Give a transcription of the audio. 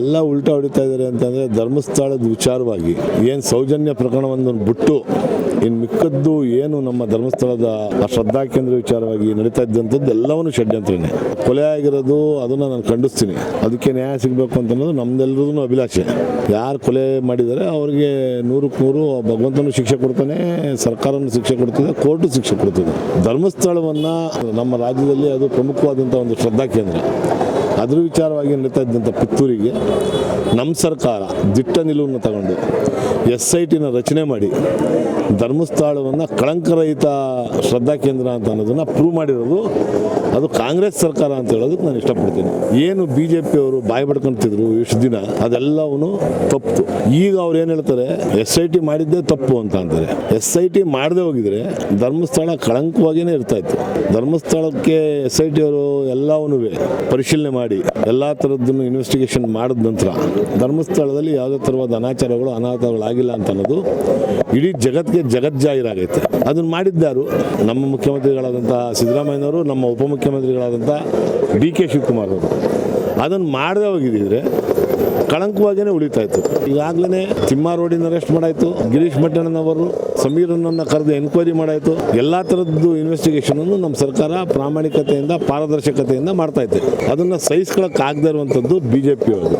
ಎಲ್ಲ ಉಲ್ಟಾ ಹೊಡಿತಾ ಇದ್ದಾರೆ ಅಂತಂದರೆ ಧರ್ಮಸ್ಥಳದ ವಿಚಾರವಾಗಿ ಏನು ಸೌಜನ್ಯ ಪ್ರಕರಣವನ್ನು ಬಿಟ್ಟು ಇನ್ನು ಮಿಕ್ಕದ್ದು ಏನು ನಮ್ಮ ಧರ್ಮಸ್ಥಳದ ಶ್ರದ್ಧಾ ಕೇಂದ್ರ ವಿಚಾರವಾಗಿ ನಡೀತಾ ಇದ್ದಂಥದ್ದು ಎಲ್ಲವನ್ನು ಷಡ್ಯಂತ್ರನೇ. ಕೊಲೆ ಆಗಿರೋದು ಅದನ್ನು ನಾನು ಖಂಡಿಸ್ತೀನಿ. ಅದಕ್ಕೆ ನ್ಯಾಯ ಸಿಗಬೇಕು ಅಂತ ಅನ್ನೋದು ನಮ್ದೆಲ್ಲರದು ಅಭಿಲಾಷೆ. ಯಾರು ಕೊಲೆ ಮಾಡಿದ್ದಾರೆ ಅವರಿಗೆ ನೂರಕ್ಕೆ ನೂರು ಭಗವಂತನು ಶಿಕ್ಷೆ ಕೊಡ್ತಾನೆ, ಸರ್ಕಾರನೂ ಶಿಕ್ಷೆ ಕೊಡ್ತದೆ, ಕೋರ್ಟು ಶಿಕ್ಷೆ ಕೊಡ್ತದೆ. ಧರ್ಮಸ್ಥಳವನ್ನು ನಮ್ಮ ರಾಜ್ಯದಲ್ಲಿ ಅದು ಪ್ರಮುಖವಾದಂಥ ಒಂದು ಶ್ರದ್ಧಾ ಕೇಂದ್ರ. ಅದ್ರ ವಿಚಾರವಾಗಿ ನಡೀತಾ ಇದ್ದಂಥ ಪುತ್ತೂರಿಗೆ ನಮ್ಮ ಸರ್ಕಾರ ದಿಟ್ಟ ನಿಲುವನ್ನು ತಗೊಂಡು ಎಸ್ ಐ ಟಿನ ರಚನೆ ಮಾಡಿ ಧರ್ಮಸ್ಥಳವನ್ನು ಕಳಂಕರಹಿತ ಶ್ರದ್ಧಾ ಕೇಂದ್ರ ಅಂತ ಅನ್ನೋದನ್ನು ಪ್ರೂವ್ ಮಾಡಿರೋದು ಅದು ಕಾಂಗ್ರೆಸ್ ಸರ್ಕಾರ ಅಂತ ಹೇಳೋದಕ್ಕೆ ನಾನು ಇಷ್ಟಪಡ್ತೀನಿ. ಏನು ಬಿ ಜೆ ಪಿಯವರು ಬಾಯಿ ಬಡ್ಕೊಂತಿದ್ರು ಇಷ್ಟು ದಿನ ಅದೆಲ್ಲವನು ತಪ್ಪು. ಈಗ ಅವ್ರು ಏನು ಹೇಳ್ತಾರೆ, ಎಸ್ ಐ ಟಿ ಮಾಡಿದ್ದೇ ತಪ್ಪು ಅಂತ ಅಂತಾರೆ. ಎಸ್ ಐ ಟಿ ಮಾಡದೆ ಹೋಗಿದ್ರೆ ಧರ್ಮಸ್ಥಳ ಕಳಂಕವಾಗಿಯೇ ಇರ್ತಾ ಇತ್ತು ಧರ್ಮಸ್ಥಳಕ್ಕೆ ಎಸ್ ಐ ಟಿ ಅವರು ಎಲ್ಲವನ್ನೂ ಪರಿಶೀಲನೆ ಮಾಡಿ, ಎಲ್ಲ ಥರದ್ದನ್ನು ಇನ್ವೆಸ್ಟಿಗೇಷನ್ ಮಾಡಿದ ನಂತರ ಧರ್ಮಸ್ಥಳದಲ್ಲಿ ಯಾವುದೇ ಥರವಾದ ಅನಾಚಾರಗಳು ಅನಾಹುತಗಳಾಗಿಲ್ಲ ಅಂತ ಅನ್ನೋದು ಇಡೀ ಜಗತ್ತಿಗೆ ಜಗಜ್ಜಾಹಿರಾಗೈತೆ ಅದನ್ನು ಮಾಡಿದ್ದಾರು ನಮ್ಮ ಮುಖ್ಯಮಂತ್ರಿಗಳಾದಂಥ ಸಿದ್ದರಾಮಯ್ಯನವರು, ನಮ್ಮ ಉಪಮುಖ್ಯಮಂತ್ರಿಗಳಾದಂಥ ಡಿ ಕೆ ಶಿವಕುಮಾರ್ ಅವರು. ಅದನ್ನು ಮಾಡದೆ ಹೋಗಿದ್ದಿದ್ರೆ ಕಳಂಕವಾಗಿಯೇ ಉಳಿತಾ ಇತ್ತು. ಈಗಾಗಲೇ ತಿಮ್ಮ ರೋಡಿನ ಅರೆಸ್ಟ್ ಮಾಡಾಯಿತು, ಗಿರೀಶ್ ಮಟ್ಟಣ್ಣನವರು ಸಮೀರನನ್ನು ಕರೆದು ಎನ್ಕ್ವೈರಿ ಮಾಡಾಯಿತು. ಎಲ್ಲ ಥರದ್ದು ಇನ್ವೆಸ್ಟಿಗೇಷನನ್ನು ನಮ್ಮ ಸರ್ಕಾರ ಪ್ರಾಮಾಣಿಕತೆಯಿಂದ, ಪಾರದರ್ಶಕತೆಯಿಂದ ಮಾಡ್ತಾ ಇದೆ ಅದನ್ನು ಸಹಿಸ್ಕೊಳಕ್ಕಾಗದೇ ಇರುವಂಥದ್ದು ಬಿ ಜೆ ಪಿಯವ್ರದ್ದು